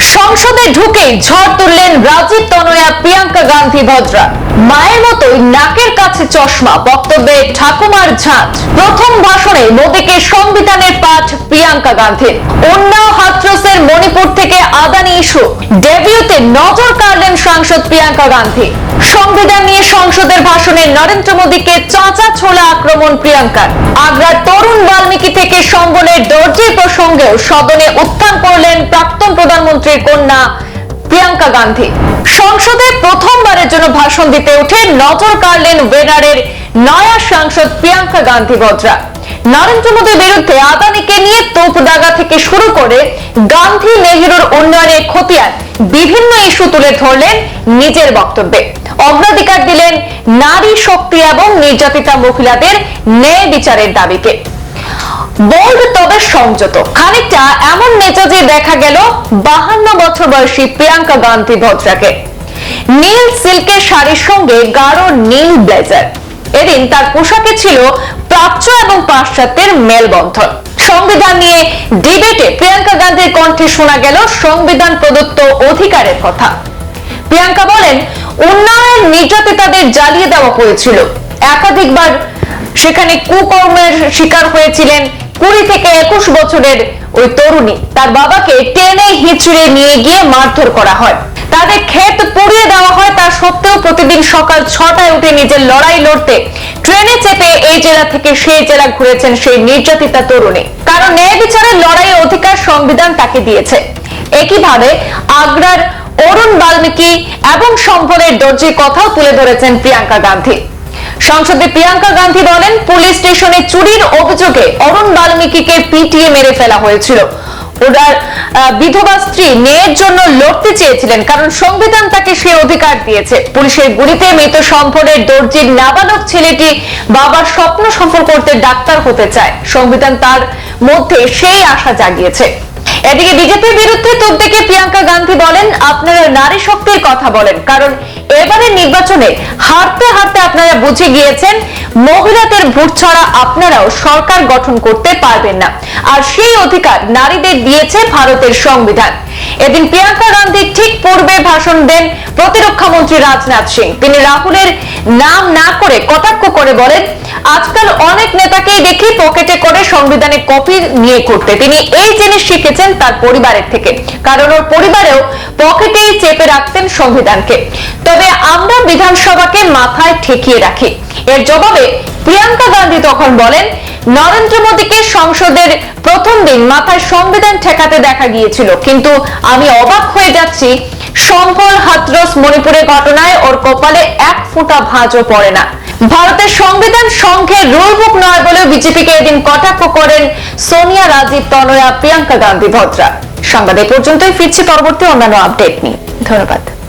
সংসদে ঢুকে ঝড় তুললেন রাজীব তনয়া, প্রিয়াঙ্কা গান্ধী, ভদ্রা। মায়ের মতোই নাকের কাছে চশমা, বক্তব্যে ঠাকুমার ঝাঁজ। প্রথম ভাষণে মোদীকে সংবিধানের পাঠ প্রিয়াঙ্কা গান্ধীর। উন্নাও হাথরসের মণিপুর থেকে আদানি ইস্যু। ডেবিউতে নজর কাড়লেন সাংসদ প্রিয়াঙ্কা গান্ধী। সংবিধান নিয়ে সংসদের ভাষণে নরেন্দ্র মোদীকে চাঁচা ছোলা আক্রমণ প্রিয়াঙ্কার। আগ্রার তরুণ থেকে সম্বলের প্রসঙ্গেও সদনে উত্থান করলেন প্রাক্তন প্রধানমন্ত্রীর কন্যা প্রিয়াঙ্কা গান্ধী। সংসদে প্রথমবারের জন্য ভাষণ দিতে উঠে নজর কাড়লেন ওয়েনারের নয়া সাংসদ প্রিয়াঙ্কা গান্ধী বদ্রা নরেন্দ্র মোদীর বিরুদ্ধে আদানিকে নিয়ে তোপ দাগা থেকে শুরু করে গান্ধী নেহেরুর উন্নয়নের খতিয়ান বিভিন্ন ইস্যু তুলে ধরলেন নিজের বক্তব্যে। অগ্রাধিকার দিলেন নারী শক্তি এবং নির্যাতিতা মহিলাদের ন্যায় বিচারের দাবিকে। বোল্ড তবে সংযত। খানিকটা এমন মেজাজে দেখা গেল বাহান্ন বছর বয়সী প্রিয়াঙ্কা গান্ধী ভদ্রাকে। নীল সিল্কের শাড়ির সঙ্গে গাঢ় নীল ব্লেজার। এদিন তার পোশাকে ছিল প্রাচ্য এবং পাশ্চাত্যের মেলবন্ধন। সংবিধান নিয়ে ডিবেটে প্রিয়াঙ্কা গান্ধীর কণ্ঠে শোনা গেল সংবিধান প্রদত্ত অধিকারের কথা। প্রিয়াঙ্কা বলেন, উন্নয়ন নির্যাতিতাদের জ্বালিয়ে দেওয়া হয়েছিল। একাধিকবার সেখানে কুকর্মের শিকার হয়েছিলেন কুড়ি থেকে একুশ বছরের ওই তরুণী তার বাবাকে টেনে হিচড়ে নিয়ে গিয়ে মারধর করা হয়। তাদের ক্ষেত পুড়িয়ে দেওয়া হয় তার সত্ত্বেও প্রতিদিন সকাল ছটায় উঠে নিজের লড়াই লড়তে ট্রেনে চেপে এই জেলা থেকে সেই জেলা ঘুরেছেন সেই নির্যাতিতা তরুণী। কারণ ন্যায় বিচারের লড়াই অধিকার সংবিধান তাকে দিয়েছে। একইভাবে আগ্রার অরুণ বাল্মীকি এবং সম্পদের দর্জির কথাও তুলে ধরেছেন প্রিয়াঙ্কা গান্ধী। সংসদে প্রিয়াঙ্কা গান্ধী বলেন, পুলিশ স্টেশনে চুরির অভিযোগে অরুণ বাল্মীকিকে পিটিয়ে মেরে ফেলা হয়েছিল। ওনার বিধবা স্ত্রী মেয়ের জন্য লড়তে চেয়েছিলেন, কারণ সংবিধান তাকে সে অধিকার দিয়েছে। পুলিশের গুলিতে মৃত সম্পদের দর্জির নাবালক ছেলেটি বাবার স্বপ্ন সফল করতে ডাক্তার হতে চায়। সংবিধান তার মধ্যে সেই আশা জাগিয়েছে। এদিকে বিজেপির বিরুদ্ধে তোপ দেখে প্রিয়াঙ্কা গান্ধী বলেন, আপনারা নারী শক্তির কথা বলেন। কারণ এবারের নির্বাচনে হারতে হারতে আপনারা বুঝে গিয়েছেন, মহিলাদের ভোট ছাড়া আপনারাও সরকার গঠন করতে পারবেন না। আর সেই অধিকার নারীদের দিয়েছে ভারতের সংবিধান। এদিন প্রিয়াঙ্কা গান্ধী ঠিক পূর্বে ভাষণ দেন প্রতিরক্ষা মন্ত্রী রাজনাথ সিং। তিনি রাহুলের নাম না করে কটাক্ষ করে বলেন, আজকাল অনেক নেতাকেই দেখি পকেটে করে সংবিধানে কপি নিয়ে করতে। তিনি এই জিনিস শিখেছেন তার পরিবারের থেকে, কারণ ওর পরিবারেও পকেটেই চেপে রাখতেন সংবিধানকে। তবে আমরা বিধানসভাকে মাথায় ঠেকিয়ে রাখি। এর জবাবে প্রিয়াঙ্কা গান্ধী তখন বলেন নরেন্দ্র মোদীকে সংসদের প্রথম দিন মাথায় সংবিধান ঠেকাতে দেখা গিয়েছিল। কিন্তু আমি অবাক হয়ে যাচ্ছি সম্পল হাতরস মণিপুরের ঘটনায় ওর কপালে এক ফোঁটা ভাঁজও পড়ে না। ভারতের সংবিধান সংঘের রুল বুক নয় বলেও বিজেপিকে এদিন কটাক্ষ করেন সোনিয়া, রাজীব, তনয়া, প্রিয়াঙ্কা গান্ধী, ভদ্রা। সংবাদ এ পর্যন্তই, ফিরছি পরবর্তী অন্যান্য আপডেট নিয়ে। ধন্যবাদ।